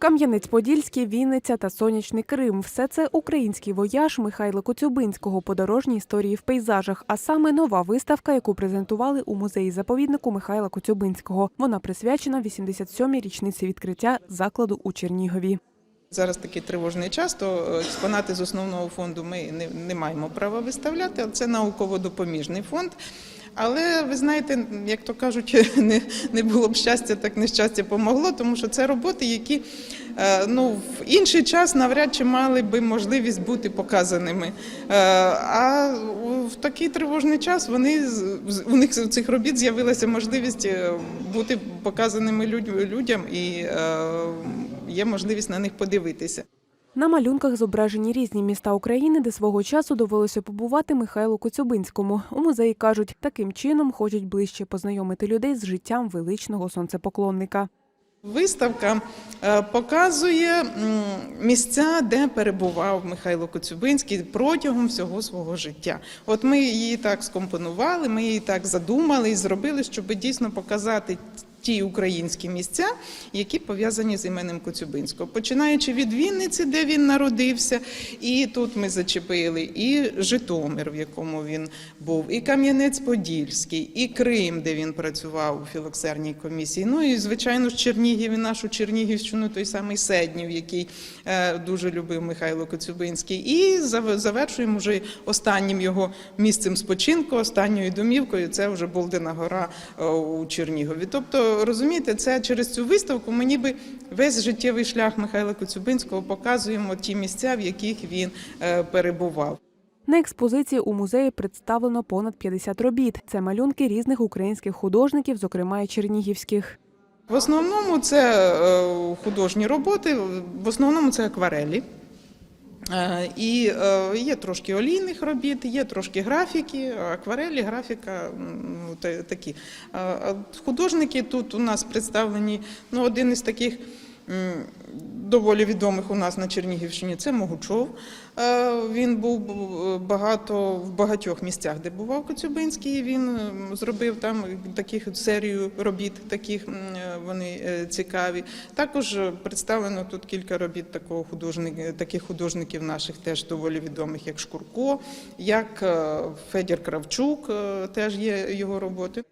Кам'янець-Подільський, Вінниця та Сонячний Крим – все це український вояж Михайла Коцюбинського подорожні історії в пейзажах, а саме нова виставка, яку презентували у музеї-заповіднику Михайла Коцюбинського. Вона присвячена 87-й річниці відкриття закладу у Чернігові. Зараз такий тривожний час, то експонати з основного фонду ми не, не маємо права виставляти, але це науково-допоміжний фонд. Але ви знаєте, як то кажуть, не, не було б щастя, так нещастя помогло, тому що це роботи, які е, ну, в інший час навряд чи мали би можливість бути показаними. Е, А в такий тривожний час вони у них з цих робіт з'явилася можливість е, бути показаними людям і є можливість на них подивитися. На малюнках зображені різні міста України, де свого часу довелося побувати Михайлу Коцюбинському. У музеї кажуть, таким чином хочуть ближче познайомити людей з життям величного сонцепоклонника. Виставка е, показує місця, де перебував Михайло Коцюбинський протягом всього свого життя. От ми її так скомпонували, ми її так задумали і зробили, щоб дійсно показати ті українські місця, які пов'язані з іменем Коцюбинського. Починаючи від Вінниці, де він народився, і тут ми зачепили і Житомир, в якому він був, і Кам'янець-Подільський, і Крим, де він працював у філоксерній комісії. Ну і звичайно ж Чернігів і нашу Чернігівщину, той самий Седнів, який е, дуже любив Михайло Коцюбинський. І завершуємо вже останнім його місцем спочинку, останньою домівкою. Це вже Болдина гора е, у Чернігові. Тобто, розумієте, це через цю виставку ми ніби весь життєвий шлях Михайла Коцюбинського показуємо ті місця, в яких він е, перебував. На експозиції у музеї представлено понад 50 робіт. Це малюнки різних українських художників, зокрема й чернігівських. В основному це е, художні роботи, в основному це акварелі. Е, І е, є трошки олійних робіт, є трошки графіки, акварелі, графіка такі. Е, Художники тут у нас представлені, ну, один із таких доволі відомих у нас на Чернігівщині це Могучов. Е, Він був е, багато в багатьох місцях, де бував Коцюбинський. Він зробив там таких серію робіт, таких е, вони цікаві. Також представлено тут кілька робіт такого художник, таких художників наших теж доволі відомих, як Шкурко, як Федір Кравчук, теж є його роботи.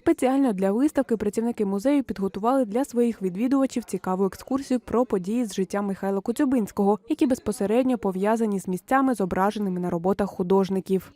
Спеціально для виставки працівники музею підготували для своїх відвідувачів цікаву екскурсію про події з життя Михайла Коцюбинського, які безпосередньо пов'язані з місцями, зображеними на роботах художників.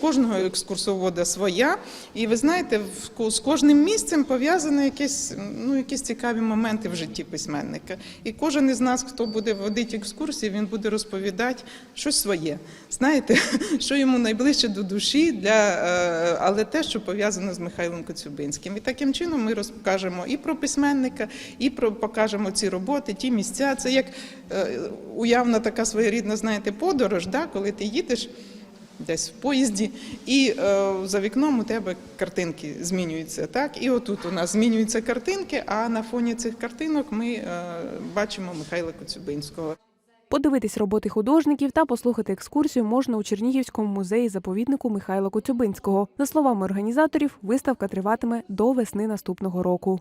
Кожного екскурсовода своя, і ви знаєте, з кожним місцем пов'язані якісь, ну, якісь цікаві моменти в житті письменника. І кожен із нас, хто буде водити екскурсії, він буде розповідати щось своє. Знаєте, що йому найближче до душі, для, е, але те, що пов'язано з Михайлом Коцюбинським. І таким чином ми розкажемо і про письменника, і про покажемо ці роботи, ті місця. Це як е, уявна така своєрідна, знаєте, подорож, да, коли ти їдеш десь в поїзді, і е, за вікном у тебе картинки змінюються. Так, і отут у нас змінюються картинки. А на фоні цих картинок ми е, бачимо Михайла Коцюбинського. Подивитись роботи художників та послухати екскурсію можна у Чернігівському музеї заповіднику Михайла Коцюбинського. За словами організаторів, виставка триватиме до весни наступного року.